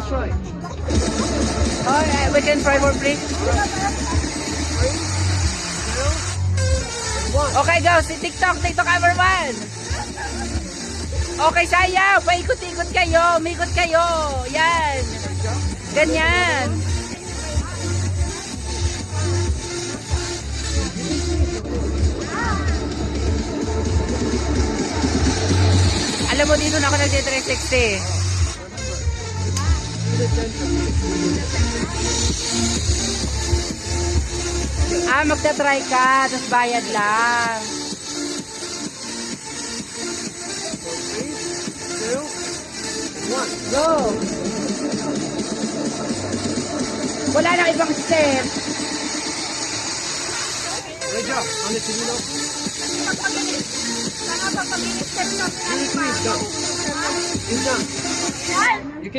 Let's try. Eh, we can try more please. Okay, go. Si TikTok, TikTok everyone. Okay, sayaw. Paikot-ikot kayo. Umikot kayo. Yan. Ganyan. Alam mo, dito na ako nag-360. Ah, magta-try ka, tapos bayad lang. Two, one. Go! Wala na ibang step. Great job. On the TV now. Finish, please. Go. It's done. You can